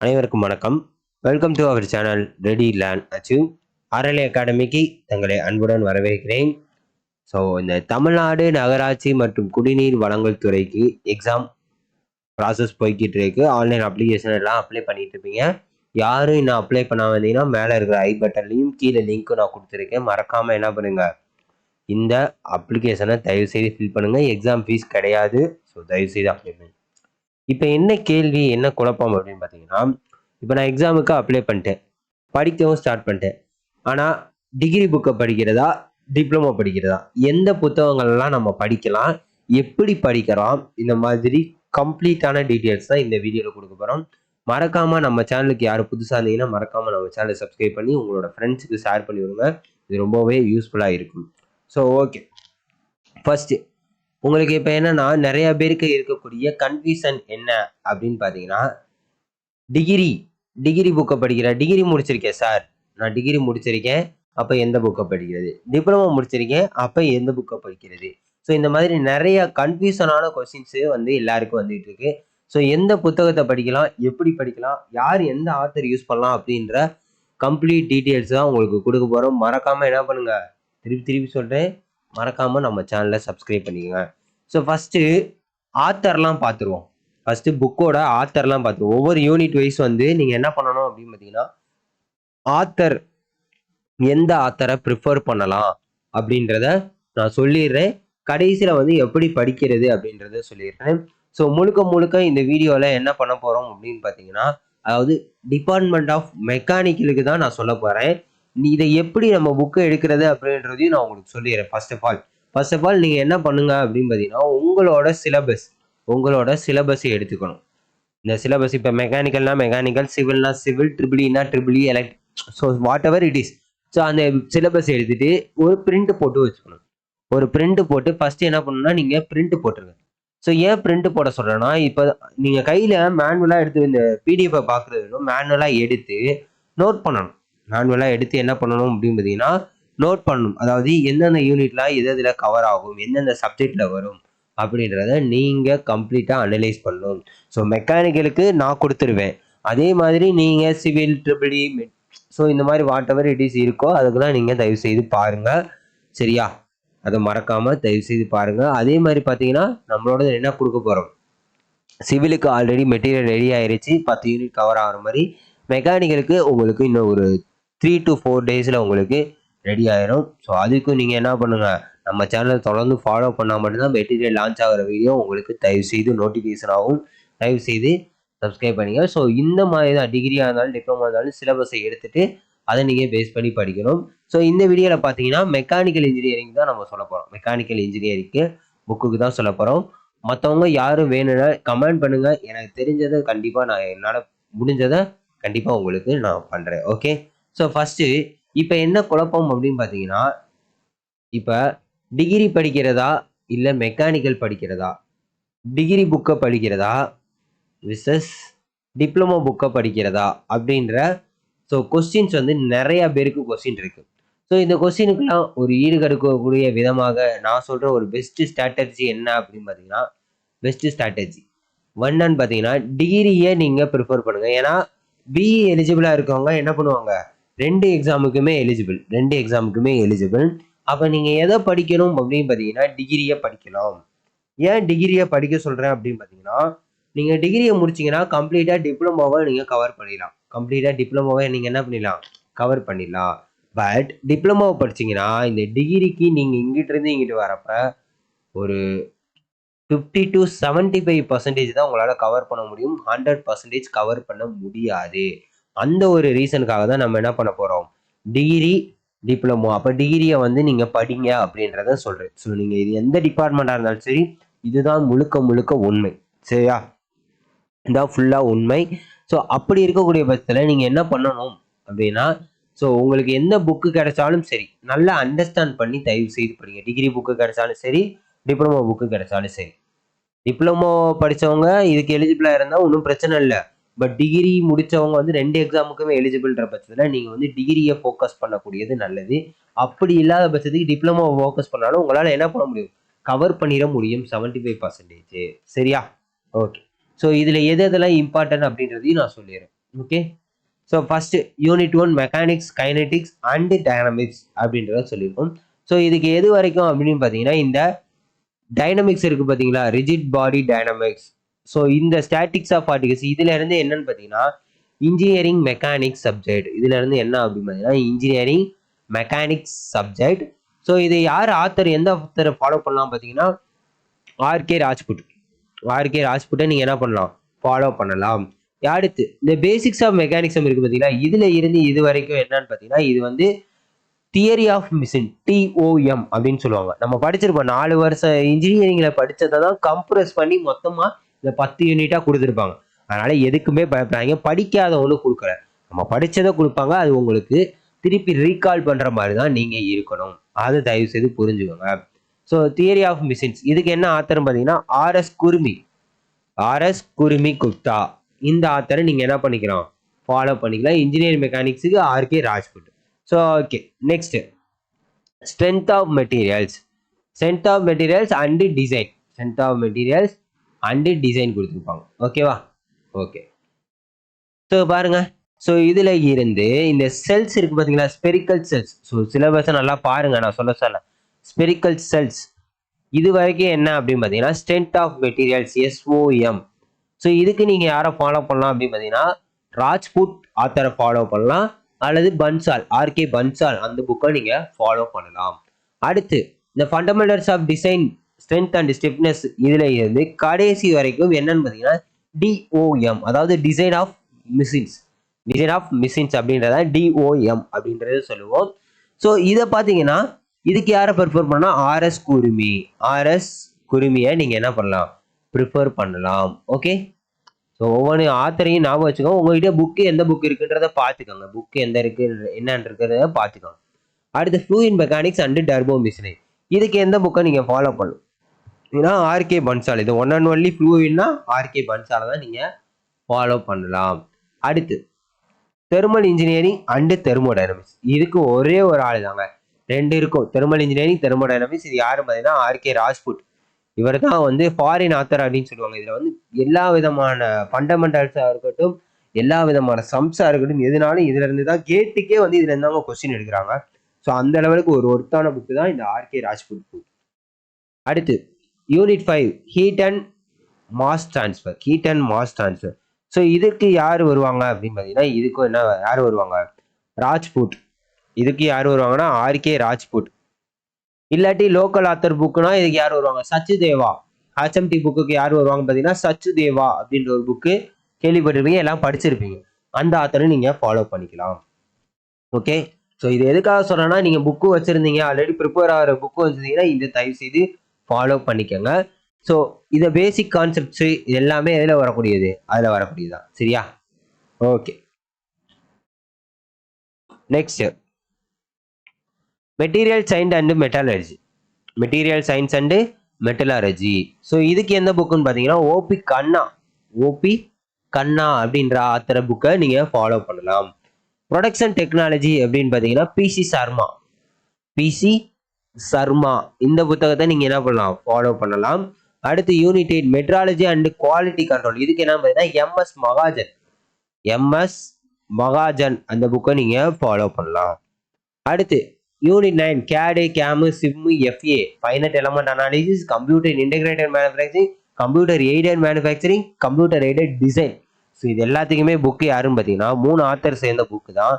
அனைவருக்கும் வணக்கம். Welcome to our channel ready learn achieve RLA அகாடமிக்கு தங்களை அன்புடன் வரவேற்கிறேன். ஸோ இந்த தமிழ்நாடு நகராட்சி மற்றும் குடிநீர் வழங்கல் துறைக்கு எக்ஸாம் ப்ராசஸ் போய்கிட்டு இருக்கு. ஆன்லைன் அப்ளிகேஷன் எல்லாம் அப்ளை பண்ணிட்டு இருப்பீங்க. யாரும் இன்னும் அப்ளை பண்ண வந்தீங்கன்னா மேலே இருக்கிற ஐ பட்டன்லையும் கீழே லிங்க்கும் நான் கொடுத்துருக்கேன். மறக்காமல் என்ன பண்ணுங்க? இந்த அப்ளிகேஷனை தயவு செய்து ஃபில் பண்ணுங்கள் எக்ஸாம் ஃபீஸ் கிடையாது. ஸோ தயவு செய்து அப்ளை பண்ணுங்கள் இப்போ என்ன கேள்வி என்ன குழப்பம் அப்படின்னு பார்த்தீங்கன்னா இப்போ நான் எக்ஸாமுக்கு அப்ளை பண்ணிட்டேன். படிக்கவும் ஸ்டார்ட் பண்ணிட்டேன். ஆனால் டிகிரி புக்கை படிக்கிறதா டிப்ளமோ படிக்கிறதா எந்த புத்தகங்கள்லாம் நம்ம படிக்கலாம் எப்படி படிக்கலாம் இந்த மாதிரி கம்ப்ளீட்டான டீட்டெயில்ஸ் தான் இந்த வீடியோவில் கொடுக்க போகிறோம் மறக்காமல் நம்ம சேனலுக்கு யார் புதுசாக இருந்தீங்கன்னா மறக்காமல் நம்ம சேனலை சப்ஸ்கிரைப் பண்ணி உங்களோட ஃப்ரெண்ட்ஸுக்கு ஷேர் பண்ணி விடுங்க இது ரொம்பவே யூஸ்ஃபுல்லாக இருக்கும். ஸோ ஓகே ஃபஸ்ட்டு உங்களுக்கு இப்போ என்னன்னா நிறைய பேருக்கு இருக்கக்கூடிய கன்ஃபியூஷன் என்ன அப்படின்னு பார்த்தீங்கன்னா டிகிரி டிகிரி புக்கை படிக்கிற டிகிரி முடிச்சிருக்கேன் சார் நான் டிகிரி முடிச்சிருக்கேன் அப்போ எந்த புக்கை படிக்கிறது? டிப்ளமோ முடிச்சிருக்கேன் அப்போ எந்த புக்கை படிக்கிறது? ஸோ இந்த மாதிரி நிறைய கன்ஃபியூஷனான கொஸ்டின்ஸு வந்து எல்லாருக்கும் வந்துகிட்டு இருக்கு. ஸோ எந்த புத்தகத்தை படிக்கலாம் எப்படி படிக்கலாம் யார் எந்த ஆத்தர் யூஸ் பண்ணலாம் அப்படின்ற கம்ப்ளீட் டீட்டெயில்ஸ் தான் உங்களுக்கு கொடுக்க போகிறோம் மறக்காமல் என்ன பண்ணுங்கள் திருப்பி திருப்பி சொல்கிறேன் மறக்காமல் நம்ம சேனலை சப்ஸ்கிரைப் பண்ணிக்கோங்க. ஸோ ஃபஸ்ட்டு ஆத்தர்லாம் பார்த்துருவோம் ஃபஸ்ட்டு புக்கோட ஆத்தர்லாம் பார்த்துருவோம் ஒவ்வொரு யூனிட் வைஸ் வந்து நீங்கள் என்ன பண்ணணும் அப்படின்னு பார்த்தீங்கன்னா ஆத்தர் எந்த ஆத்தரை ப்ரிஃபர் பண்ணலாம் அப்படின்றத நான் சொல்லிடுறேன். கடைசியில் வந்து எப்படி படிக்கிறது அப்படின்றத சொல்லிடுறேன். ஸோ முழுக்க முழுக்க இந்த வீடியோவில் என்ன பண்ண போகிறோம் அப்படின்னு பார்த்தீங்கன்னா அதாவது டிபார்ட்மெண்ட் ஆஃப் மெக்கானிக்கலுக்கு தான் நான் சொல்ல போகிறேன் இதை எப்படி நம்ம புக்கை எடுக்கிறது அப்படின்றதையும் நான் உங்களுக்கு சொல்லிடுறேன். First of all first of all நீங்கள் என்ன பண்ணுங்க அப்படின்னு பார்த்தீங்கன்னா உங்களோட சிலபஸ் உங்களோட சிலபஸை எடுத்துக்கணும். இந்த சிலபஸ் இப்போ மெக்கானிக்கல்னா மெக்கானிக்கல் சிவில்னா civil ட்ரிபிளினா triple E elect so whatever it is so அந்த சிலபஸ் எடுத்துட்டு ஒரு பிரிண்ட் போட்டு வச்சுக்கணும். ஒரு பிரிண்ட் போட்டு ஃபஸ்ட்டு என்ன பண்ணணும்னா நீங்கள் பிரிண்ட் போட்டுருங்க. ஸோ ஏன் பிரிண்ட் போட சொல்கிறேன்னா இப்போ நீங்கள் கையில் மேனுவலாக எடுத்து இந்த பிடிஎஃபை பார்க்குறது மேனுவலாக எடுத்து நோட் பண்ணணும். மேனுவலாக எடுத்து என்ன பண்ணணும் அப்படின்னு பார்த்தீங்கன்னா நோட் பண்ணணும். அதாவது எந்தெந்த யூனிட்லாம் எது எதில் கவர் ஆகும் எந்தெந்த சப்ஜெக்டில் வரும் அப்படின்றத நீங்கள் கம்ப்ளீட்டாக அனலைஸ் பண்ணணும். ஸோ மெக்கானிக்கலுக்கு நான் கொடுத்துருவேன். அதே மாதிரி நீங்கள் சிவில் ட்ரிபிளி ஸோ இந்த மாதிரி வாட் எவர் இட் இஸ் இருக்கோ அதுக்கெல்லாம் நீங்கள் தயவு செய்து பாருங்கள் சரியா? அதை மறக்காமல் தயவு செய்து பாருங்கள் அதே மாதிரி பார்த்தீங்கன்னா நம்மளோட என்ன கொடுக்க போகிறோம் சிவிலுக்கு ஆல்ரெடி மெட்டீரியல் ரெடி ஆயிருச்சு. பத்து யூனிட் கவர் ஆகிற மாதிரி. மெக்கானிக்கலுக்கு உங்களுக்கு இன்னும் ஒரு த்ரீ டு ஃபோர் டேஸில் உங்களுக்கு ரெடி ஆயிரும். ஸோ அதுக்கும் நீங்கள் என்ன பண்ணுங்கள் நம்ம சேனலை தொடர்ந்து ஃபாலோ பண்ணால் மட்டும்தான் மெட்டீரியல் லான்ச் ஆகிற வீடியோ உங்களுக்கு தயவு செய்து நோட்டிஃபிகேஷன் ஆகும். தயவு செய்து சப்ஸ்கிரைப் பண்ணிங்க ஸோ இந்த மாதிரி தான் டிகிரியாக இருந்தாலும் டிப்ளமா இருந்தாலும் சிலபஸை எடுத்துட்டு அதை நீங்கள் பேஸ் பண்ணி படிக்கணும். ஸோ இந்த வீடியோவில் பார்த்தீங்கன்னா மெக்கானிக்கல் இன்ஜினியரிங் தான் நம்ம சொல்ல போகிறோம் மெக்கானிக்கல் இன்ஜினியரிங்க்கு புக்குக்கு தான் சொல்ல போகிறோம் மற்றவங்க யாரும் வேணும்னா கமெண்ட் பண்ணுங்கள் எனக்கு தெரிஞ்சதை கண்டிப்பாக நான் என்னால் முடிஞ்சதை கண்டிப்பாக உங்களுக்கு நான் பண்ணுறேன் ஓகே ஸோ ஃபஸ்ட்டு இப்போ என்ன குழப்பம் அப்படின்னு பார்த்தீங்கன்னா இப்போ டிகிரி படிக்கிறதா இல்லை மெக்கானிக்கல் படிக்கிறதா டிகிரி புக்கை படிக்கிறதா விசஸ் டிப்ளமோ புக்கை படிக்கிறதா அப்படின்ற ஸோ கொஸ்டின்ஸ் வந்து நிறைய பேருக்கு கொஸ்டின் இருக்கு. ஸோ இந்த கொஸ்டினுக்கெல்லாம் ஒரு ஈடுகடுக்கக்கூடிய விதமாக நான் சொல்கிற ஒரு பெஸ்ட் ஸ்ட்ராட்டஜி என்ன அப்படின்னு பார்த்தீங்கன்னா பெஸ்ட் ஸ்ட்ராட்டஜி ஒன்னான்னு பார்த்தீங்கன்னா டிகிரியை நீங்கள் ப்ரிஃபர் பண்ணுங்கள் ஏன்னா பிஇ எலிஜிபிளாக இருக்கவங்க என்ன பண்ணுவாங்க? ரெண்டு எக்ஸாமுக்குமே எலிஜிபிள் ரெண்டு எக்ஸாமுக்குமே எலிஜிபிள் அப்போ நீங்கள் எதை படிக்கணும் அப்படின்னு பார்த்தீங்கன்னா டிகிரியை படிக்கலாம். ஏன் டிகிரியை படிக்க சொல்கிறேன் அப்படின்னு பார்த்தீங்கன்னா நீங்கள் டிகிரியை முடிச்சிங்கன்னா கம்ப்ளீட்டாக டிப்ளமோவை நீங்கள் கவர் பண்ணிடலாம். கம்ப்ளீட்டாக டிப்ளமோவை நீங்கள் என்ன பண்ணிடலாம்? கவர் பண்ணிடலாம். பட் டிப்ளமோவை படிச்சிங்கன்னா இந்த டிகிரிக்கு நீங்கள் இங்கிட்டிருந்து இங்கிட்டு வரப்ப ஒரு fifty to seventy five percentage தான் உங்களால் கவர் பண்ண முடியும். ஹண்ட்ரட் பர்சன்டேஜ் கவர் பண்ண முடியாது. அந்த ஒரு ரீசனுக்காக தான் நம்ம என்ன பண்ண போகிறோம் டிகிரி டிப்ளமோ. அப்போ டிகிரியை வந்து நீங்கள் படிங்க அப்படின்றத சொல்கிறேன் ஸோ நீங்கள் இது எந்த டிபார்ட்மெண்ட்டாக இருந்தாலும் சரி இதுதான் முழுக்க முழுக்க உண்மை. சரியா? இதான் ஃபுல்லாக உண்மை. ஸோ அப்படி இருக்கக்கூடிய பட்சத்தில் நீங்கள் என்ன பண்ணணும் அப்படின்னா ஸோ உங்களுக்கு எந்த புக்கு கிடைச்சாலும் சரி நல்லா அண்டர்ஸ்டாண்ட் பண்ணி தயவு செய்து படிங்க. டிகிரி புக்கு கிடைச்சாலும் சரி டிப்ளமோ புக்கு கிடைச்சாலும் சரி. டிப்ளமோ படித்தவங்க இதுக்கு எலிஜிபிளாக இருந்தால் ஒன்றும் பிரச்சனை இல்லை. பட் டிகிரி முடித்தவங்க வந்து ரெண்டு எக்ஸாமுக்குமே எலிஜிபிள்ன்ற பட்சத்தில் நீங்கள் வந்து டிகிரியை ஃபோக்கஸ் பண்ணக்கூடியது நல்லது. அப்படி இல்லாத பட்சத்துக்கு டிப்ளமோ ஃபோக்கஸ் பண்ணாலும் உங்களால் என்ன பண்ண முடியும்? கவர் பண்ணிட முடியும் செவன்ட்டி ஃபைவ் பர்சன்டேஜ் சரியா? ஓகே ஸோ இதில் எது எதெல்லாம் இம்பார்ட்டன்ட் அப்படின்றதையும் நான் சொல்லிடுறேன். Okay so first unit one mechanics kinetics and dynamics அப்படின்றத சொல்லியிருக்கோம். ஸோ இதுக்கு எது வரைக்கும் அப்படின்னு பார்த்தீங்கன்னா இந்த டைனமிக்ஸ் இருக்குது பார்த்தீங்களா? ரிஜிட் பாடி டைனமிக்ஸ் ஸோ இந்த ஸ்டாட்டிக்ஸ் ஆஃப் பார்ட்டிகல்ஸ் இதுல இருந்து என்னன்னு பார்த்தீங்கன்னா இன்ஜினியரிங் மெக்கானிக்ஸ் சப்ஜெக்ட் இதுல இருந்து என்ன அப்படின்னு பார்த்தீங்கன்னா இன்ஜினியரிங் மெக்கானிக்ஸ் சப்ஜெக்ட் ஸோ இதை யார் ஆத்தர் எந்த ஆத்தரை ஃபாலோ பண்ணலாம் பார்த்தீங்கன்னா ஆர்கே ராஜ்புட் ஆர்கே ராஜ்புட்டை நீங்கள் என்ன பண்ணலாம்? ஃபாலோ பண்ணலாம். அடுத்து இந்த பேசிக்ஸ் ஆஃப் மெக்கானிக்ஸம் இருக்குது பார்த்தீங்களா? இதில் இருந்து இது வரைக்கும் என்னன்னு பார்த்தீங்கன்னா இது வந்து தியரி ஆஃப் மிஷின் டிஓஎம் அப்படின்னு சொல்லுவாங்க. நம்ம படிச்சிருப்போம் நாலு வருஷம் இன்ஜினியரிங்கில் படித்ததை தான் கம்ப்ரஸ் பண்ணி மொத்தமாக இந்த பத்து யூனிட்டாக கொடுத்துருப்பாங்க. அதனால் எதுக்குமே பயப்படாதீங்க. படிக்காதவங்களும் கொடுக்கல. நம்ம படித்ததை கொடுப்பாங்க. அது உங்களுக்கு திருப்பி ரீகால் பண்ணுற மாதிரி தான் நீங்கள் இருக்கணும். அதை தயவு செய்து புரிஞ்சுக்கோங்க. ஸோ தியரி ஆஃப் மிஷின்ஸ் இதுக்கு என்ன ஆத்தர்னு பார்த்தீங்கன்னா ஆர்எஸ் குருமி. ஆர்எஸ் குருமி குப்தா. இந்த ஆத்தரை நீங்கள் என்ன பண்ணிக்கலாம்? ஃபாலோ பண்ணிக்கலாம். Engineering மெக்கானிக்ஸுக்கு RK Rajput. So okay next strength of materials strength of materials and design strength of materials and design கொடுத்துருப்பாங்க. ஓகேவா ஓகே ஸோ பாருங்க. ஸோ இதில் இருந்து இந்த செல்ஸ் இருக்கு பார்த்தீங்களா ஸ்பெரிக்கல் செல்ஸ் ஸோ சிலபஸை நல்லா பாருங்க. நான் சொல்ல சொல்ல. ஸ்பெரிக்கல் செல்ஸ் இது வரைக்கும் என்ன அப்படின்னு பார்த்தீங்கன்னா strength of materials SOM so இதுக்கு நீங்கள் யாரை ஃபாலோ பண்ணலாம் அப்படின்னு பார்த்தீங்கன்னா ராஜ்புட் ஆத்தரை ஃபாலோ பண்ணலாம். அல்லது பன்சால் ஆர்கே பன்சால் அந்த புக்கை நீங்கள் ஃபாலோ பண்ணலாம். அடுத்து இந்த fundamentals of design strength and stiffness இதில் இருந்து கடைசி வரைக்கும் என்னன்னு பார்த்தீங்கன்னா டிஓஎம் அதாவது design of machines design of machines அப்படின்றத டிஓஎம் அப்படின்றத சொல்லுவோம். ஸோ இதை பார்த்தீங்கன்னா இதுக்கு யாரை ப்ரிஃபர் பண்ணால் ஆர்எஸ் குருமி. ஆர்எஸ் குருமியை நீங்கள் என்ன பண்ணலாம்? ப்ரிஃபர் பண்ணலாம். ஓகே ஸோ ஒவ்வொரு ஆத்தரையும் ஞாபகம் வச்சுக்கோங்க. உங்ககிட்ட புக்கு எந்த புக் இருக்குன்றத பார்த்துக்கோங்க. புக்கு எந்த இருக்கு என்னன்னு இருக்கிறத பார்த்துக்கோங்க. அடுத்து fluid mechanics and turbo machinery இதுக்கு எந்த புக்கை நீங்கள் ஃபாலோ பண்ணணும்? ஏன்னா ஆர்கே பன்சால் இது ஒன் அண்ட் ஒன்லி ஃப்ளூவில்னா ஆர்கே பன்சாலை தான் நீங்கள் ஃபாலோ பண்ணலாம். அடுத்து தெர்மல் இன்ஜினியரிங் அண்டு தெர்மோடைனமிக்ஸ் இதுக்கு ஒரே ஒரு ஆள் தாங்க. ரெண்டு இருக்கும். தெர்மல் இன்ஜினியரிங் தெர்மோடைனமிக்ஸ் இது யாரும் பார்த்தீங்கன்னா ஆர்கே ராஜ்புட் இவர் தான் வந்து ஃபாரின் ஆத்தர் அப்படின்னு சொல்லுவாங்க. இதில் வந்து எல்லா விதமான ஃபண்டமெண்டல்ஸாக இருக்கட்டும் எல்லா விதமான சம்ஸாக இருக்கட்டும் எதுனாலும் இதுலேருந்து தான் கேட்டுக்கே வந்து இதுலேருந்து அவங்க கொஸ்டின் எடுக்கிறாங்க. ஸோ அந்த லெவலுக்கு ஒரு ஒருத்தான புக்கு தான் இந்த ஆர்கே ராஜ்புட் புக் அடுத்து unit five heat and mass transfer heat and mass transfer so இதுக்கு யார் வருவாங்க அப்படின்னு பார்த்தீங்கன்னா இதுக்கும் என்ன யார் வருவாங்க? ராஜ்புட். இதுக்கு யார் வருவாங்கன்னா? ஆர்கே ராஜ்புட். இல்லாட்டி லோக்கல் ஆத்தர் புக்குனா இதுக்கு யார் வருவாங்க? சச்சு தேவா ஹச்எம்டி புக்குக்கு யார் வருவாங்க பார்த்தீங்கன்னா சச்சு தேவா அப்படின்ற ஒரு புக்கு கேள்விப்பட்டிருப்பீங்க எல்லாம் படிச்சிருப்பீங்க. அந்த ஆத்தரை நீங்கள் ஃபாலோ பண்ணிக்கலாம். ஓகே ஸோ இது எதுக்காக சொல்கிறேன்னா நீங்கள் புக்கு வச்சுருந்தீங்க ஆல்ரெடி ப்ரிப்பேர் ஆகிற புக்கு வச்சுருந்தீங்கன்னா இந்த தயவு செய்து ஃபாலோ பண்ணிக்கோங்க. ஸோ இதை பேசிக் கான்செப்ட்ஸு இது எல்லாமே எதில் வரக்கூடியது. அதில் வரக்கூடியதுதான். சரியா? Okay next material science and metallurgy material science and metallurgy so இதுக்கு எந்த புக்குன்னு பார்த்தீங்கன்னா ஓபி கண்ணா ஓபி கண்ணா அப்படின்ற ஆத்திர புக்கை நீங்கள் ஃபாலோ பண்ணலாம். ப்ரொடக்ஷன் டெக்னாலஜி அப்படின்னு பார்த்தீங்கன்னா பிசி சர்மா பிசி சர்மா. இந்த புத்தகத்தை நீங்கள் என்ன பண்ணலாம்? ஃபாலோ பண்ணலாம். அடுத்து unit eight metrology and quality control இதுக்கு என்ன பார்த்தீங்கன்னா எம்எஸ் மகாஜன் எம்எஸ் மகாஜன் அந்த புக்கை நீங்கள் ஃபாலோ பண்ணலாம். அடுத்து unit nine CAD CAM CIM FEA finite element analysis computer integrated manufacturing computer aided manufacturing computer aided design so இது எல்லாத்துக்குமே புக்கு யாருன்னு பார்த்தீங்கன்னா மூணு ஆத்தர் சேர்ந்த புக்கு தான்.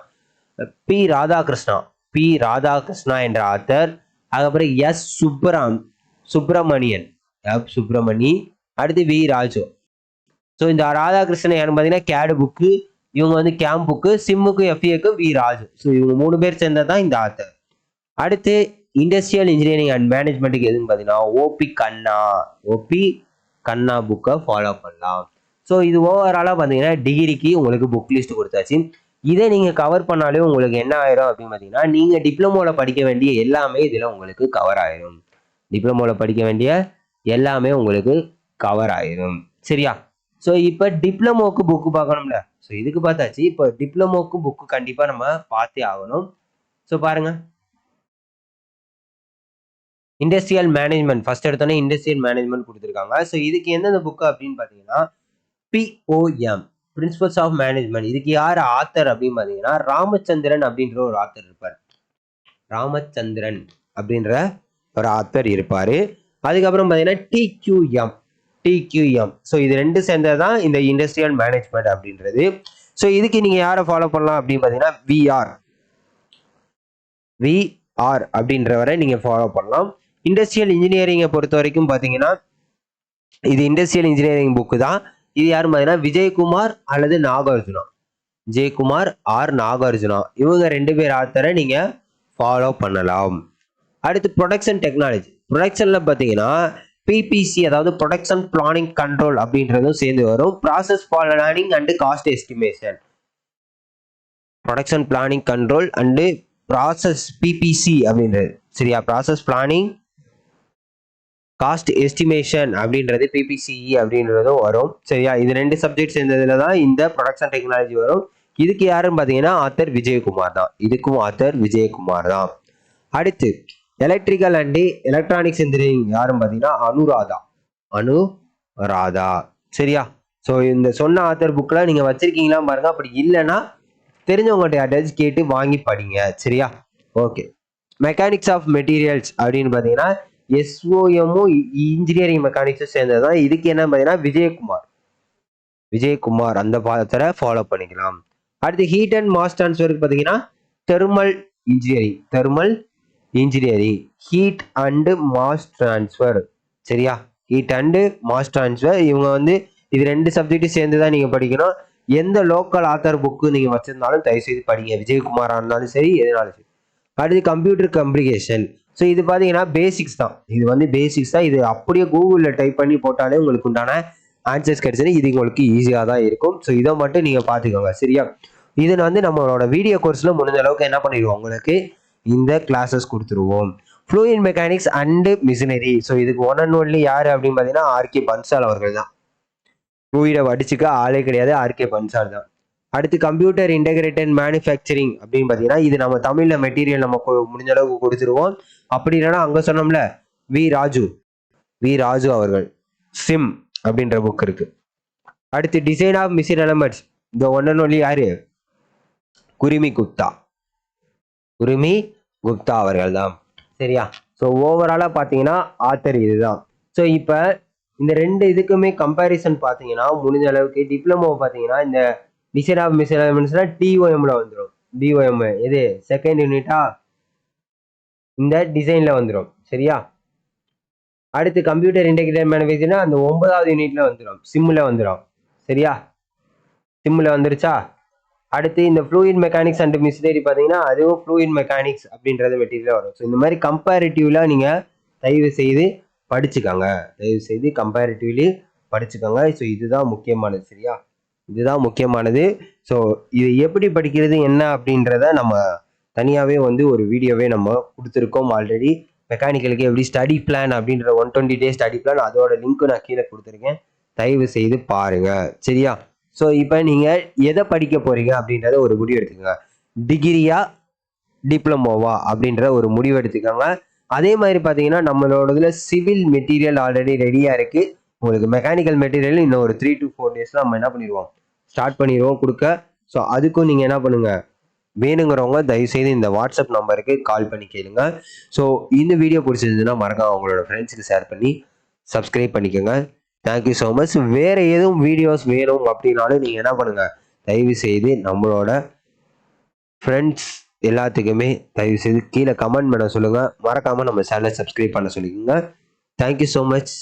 பி. ராதாகிருஷ்ணா. பி. ராதாகிருஷ்ணா என்ற ஆத்தர் அதுக்கப்புறம் எஸ் சுப்ராம் சுப்பிரமணியன் எஃப் சுப்பிரமணி அடுத்து வி ராஜு. ஸோ இந்த ராதாகிருஷ்ணன் யாருன்னு பார்த்தீங்கன்னா கேடு புக்கு இவங்க வந்து கேம்ப் புக்கு சிம்முக்கு எஃப்ஏக்கு வி ராஜு. ஸோ இவங்க மூணு பேர் சேர்ந்தது தான் இந்த ஆத்தர். அடுத்து இண்டஸ்ட்ரியல் இன்ஜினியரிங் அண்ட் மேனேஜ்மெண்ட்டுக்கு எதுன்னு பார்த்தீங்கன்னா ஓபி கண்ணா. ஓபி கண்ணா புக்கை ஃபாலோ பண்ணலாம். ஸோ இது ஓவராலாக பார்த்தீங்கன்னா டிகிரிக்கு உங்களுக்கு புக் லிஸ்ட் கொடுத்தாச்சு. இதை நீங்கள் கவர் பண்ணாலே உங்களுக்கு என்ன ஆயிரும் அப்படின்னு பார்த்தீங்கன்னா நீங்கள் டிப்ளமோவில் படிக்க வேண்டிய எல்லாமே இதில் உங்களுக்கு கவர் ஆயிரும். டிப்ளமோவில் படிக்க வேண்டிய எல்லாமே உங்களுக்கு கவர் ஆயிரும். சரியா? ஸோ இப்போ டிப்ளமோக்கு புக்கு பார்க்கணும்ல. ஸோ இதுக்கு பார்த்தாச்சு. இப்போ டிப்ளமோக்கு புக்கு கண்டிப்பாக நம்ம பார்த்தே ஆகணும். ஸோ பாருங்க. இண்டஸ்ட்ரியல் மேனேஜ்மெண்ட் ஃபர்ஸ்ட் எடுத்தோன்னே இண்டஸ்ட்ரியல் மேனேஜ்மெண்ட் கொடுத்துருக்காங்க. ஸோ இதுக்கு எந்தெந்த புக்கு அப்படின்னு பார்த்தீங்கன்னா பிஓஎம் பிரின்சிபல்ஸ் ஆஃப் மேனேஜ்மெண்ட் இதுக்கு யார் ஆத்தர் அப்படின்னு பார்த்தீங்கன்னா ராமச்சந்திரன் அப்படின்ற ஒரு ஆத்தர் இருப்பார். ராமச்சந்திரன் அப்படின்ற ஒரு ஆத்தர் இருப்பார். அதுக்கப்புறம் பார்த்தீங்கன்னா டிக்யூஎம் டிக்யூஎம் ஸோ இது ரெண்டு சேர்ந்தது தான் இந்த இண்டஸ்ட்ரியல் மேனேஜ்மெண்ட் அப்படின்றது. ஸோ இதுக்கு நீங்கள் யாரை ஃபாலோ பண்ணலாம் அப்படின்னு பார்த்தீங்கன்னா விஆர் விஆர் அப்படின்றவரை நீங்கள் ஃபாலோ பண்ணலாம். இண்டஸ்ட்ரியல் இன்ஜினியரிங்கை பொறுத்த வரைக்கும் பார்த்தீங்கன்னா இது இண்டஸ்ட்ரியல் இன்ஜினியரிங் புக்கு தான். இது யாரும் பார்த்தீங்கன்னா விஜயகுமார் அல்லது நாகார்ஜுனா. ஜெயக்குமார் ஆர் நாகார்ஜுனா. இவங்க ரெண்டு பேர் ஆத்தரை நீங்கள் ஃபாலோ பண்ணலாம். அடுத்து ப்ரொடக்ஷன் டெக்னாலஜி ப்ரொடக்ஷனில் பார்த்தீங்கன்னா பிபிசி அதாவது ப்ரொடக்ஷன் பிளானிங் கண்ட்ரோல் அப்படின்றதும் சேர்ந்து வரும். Process planning and cost estimation production planning control and process PPC அப்படின்றது. சரியா? ப்ராசஸ் பிளானிங் காஸ்ட் எஸ்டிமேஷன் அப்படின்றது பிபிசிஇ அப்படின்றதும் வரும். சரியா? இது ரெண்டு சப்ஜெக்ட் சேர்ந்ததுல தான் இந்த ப்ரொடக்ஷன் டெக்னாலஜி வரும். இதுக்கு யாருன்னு பார்த்தீங்கன்னா ஆத்தர் விஜயகுமார் தான். இதுக்கும் ஆத்தர் விஜயகுமார் தான். அடுத்து எலக்ட்ரிக்கல் அண்ட் எலக்ட்ரானிக்ஸ் இன்ஜினியரிங் யாருன்னு பார்த்தீங்கன்னா அனுராதா. அனுராதா சரியா? ஸோ இந்த சொன்ன ஆத்தர் புக்கில் நீங்கள் வச்சுருக்கீங்களா பாருங்க. அப்படி இல்லைன்னா தெரிஞ்சவங்கள்ட்ட யார்ட்டாச்சும் கேட்டு வாங்கி படிங்க. சரியா? ஓகே மெக்கானிக்ஸ் ஆஃப் மெட்டீரியல்ஸ் அப்படின்னு பார்த்தீங்கன்னா எஸ்ஓஎம்மும் இன்ஜினியரிங் மெக்கானிக்ஸும் சேர்ந்தது தான் இதுக்கு என்ன பார்த்தீங்கன்னா விஜயகுமார். விஜயகுமார் அந்த பாத்திர ஃபாலோ பண்ணிக்கலாம். அடுத்து ஹீட் அண்ட் மாஸ் ட்ரான்ஸ்ஃபருக்கு பார்த்தீங்கன்னா thermal engineering thermal engineering heat and mass transfer சரியா? ஹீட் அண்டு மாஸ் ட்ரான்ஸ்ஃபர் இவங்க வந்து இது ரெண்டு சப்ஜெக்ட்டும் சேர்ந்து தான் நீங்கள் படிக்கணும். எந்த லோக்கல் ஆத்தர் புக்கு நீங்கள் வச்சிருந்தாலும் தயவுசெய்து படிங்க. விஜயகுமாராக இருந்தாலும் சரி எதுனாலும் சரி. அடுத்து கம்ப்யூட்டர் கம்யூனிகேஷன் ஸோ இது பார்த்தீங்கன்னா பேசிக்ஸ் தான். இது வந்து பேசிக்ஸ் தான். இது அப்படியே கூகுளில் டைப் பண்ணி போட்டாலே உங்களுக்கு உண்டான ஆன்சர்ஸ் கிடைச்சது இது உங்களுக்கு ஈஸியாக தான் இருக்கும். ஸோ இதை மட்டும் நீங்கள் பார்த்துக்கோங்க சரியா? இது வந்து நம்மளோட வீடியோ கோர்ஸில் முடிஞ்ச அளவுக்கு என்ன பண்ணிடுவோம்? உங்களுக்கு இந்த கிளாஸஸ் கொடுத்துருவோம். Fluid mechanics and machinery so இதுக்கு ஒன் அண்ட் ஒன்லி யார் அப்படின்னு பார்த்தீங்கன்னா ஆர்கே பன்சால் அவர்கள் தான். ஃப்ளூயிடை வடிச்சுக்க ஆளே கிடையாது. ஆர்கே பன்சால் தான். அடுத்து கம்ப்யூட்டர் இன்டகிரேட்டட் மேனுஃபேக்சரிங் அப்படின்னு பார்த்தீங்கன்னா இது நம்ம தமிழில் மெட்டீரியல் நம்ம முடிஞ்ச அளவுக்கு கொடுத்துருவோம். அப்படி இல்லைன்னா அங்கே சொன்னோம்ல வி ராஜு. வி ராஜு அவர்கள். சிம் அப்படின்ற புக் இருக்கு. அடுத்து டிசைன் ஆஃப் மிஷின் எலமெண்ட்ஸ் இந்த ஒன் அண்ட் ஒன்லி யாரு? குருமி குப்தா. குருமி குப்தா அவர்கள் தான். சரியா? ஸோ ஓவராலாக பார்த்தீங்கன்னா ஆத்தர் இதுதான். ஸோ இப்போ இந்த ரெண்டு இதுக்குமே கம்பேரிசன் பார்த்தீங்கன்னா முடிஞ்ச அளவுக்கு டிப்ளமோ பார்த்தீங்கன்னா இந்த டிசைன் ஆஃப் மிஸ் எலமெண்ட்ஸ்னால் டிஓஎம்ல வந்துடும் டிஓஎம் எது? செகண்ட் யூனிட்டா இந்த டிசைனில் வந்துடும் சரியா? அடுத்து கம்ப்யூட்டர் இன்டெகிரேட் மேனுஃபேக்சர்னா அந்த ஒன்பதாவது யூனிட்ல வந்துடும் சிம்மில் வந்துடும் சரியா? சிம்மில் வந்துருச்சா? அடுத்து இந்த ஃப்ளூயிட் மெக்கானிக்ஸ் அண்ட் மிஷினரி பார்த்தீங்கன்னா அதுவும் ஃப்ளூயிட் மெக்கானிக்ஸ் அப்படின்றது மெட்டீரியல் வரும். ஸோ இந்த மாதிரி கம்பேரிட்டிவ்லாம் நீங்கள் தயவு செய்து படிச்சுக்கோங்க. தயவு செய்து கம்பேரிட்டிவ்லி படிச்சுக்கோங்க. ஸோ இதுதான் முக்கியமானது. சரியா? இதுதான் முக்கியமானது. ஸோ இது எப்படி படிக்கிறது என்ன அப்படின்றத நம்ம தனியாகவே வந்து ஒரு வீடியோவே நம்ம கொடுத்துருக்கோம் ஆல்ரெடி மெக்கானிக்கலுக்கு எப்படி ஸ்டடி பிளான் அப்படின்ற one twenty day study plan அதோட லிங்க்கும் நான் கீழே கொடுத்துருக்கேன். தயவு செய்து பாருங்கள் சரியா? ஸோ இப்போ நீங்கள் எதை படிக்க போகிறீங்க அப்படின்றத ஒரு முடிவு எடுத்துக்கோங்க. டிகிரியா டிப்ளமோவா அப்படின்ற ஒரு முடிவு எடுத்துக்கோங்க. அதே மாதிரி பார்த்தீங்கன்னா நம்மளோடதுல சிவில் மெட்டீரியல் ஆல்ரெடி ரெடியாக இருக்குது உங்களுக்கு மெக்கானிக்கல் மெட்டீரியல் இன்னும் ஒரு த்ரீ டு ஃபோர் டேஸில் நம்ம என்ன பண்ணிடுவோம்? ஸ்டார்ட் பண்ணிடுவோம் கொடுக்க. ஸோ அதுக்கும் நீங்கள் என்ன பண்ணுங்கள் வேணுங்கிறவங்க தயவுசெய்து இந்த வாட்ஸ்அப் நம்பருக்கு கால் பண்ணி கேளுங்க. ஸோ இந்த வீடியோ பிடிச்சிருந்ததுன்னா மறக்காம அவங்களோட ஃப்ரெண்ட்ஸுக்கு ஷேர் பண்ணி சப்ஸ்கிரைப் பண்ணிக்கோங்க. தேங்க்யூ ஸோ மச் வேறு எதுவும் வீடியோஸ் வேணும் அப்படின்னாலும் நீங்கள் என்ன பண்ணுங்கள் தயவு செய்து நம்மளோட ஃப்ரெண்ட்ஸ் எல்லாத்துக்குமே தயவு செய்து கீழே கமெண்ட் பண்ண சொல்லுங்கள் மறக்காமல் நம்ம சேனலை சப்ஸ்கிரைப் பண்ண சொல்லிக்கோங்க. Thank you so much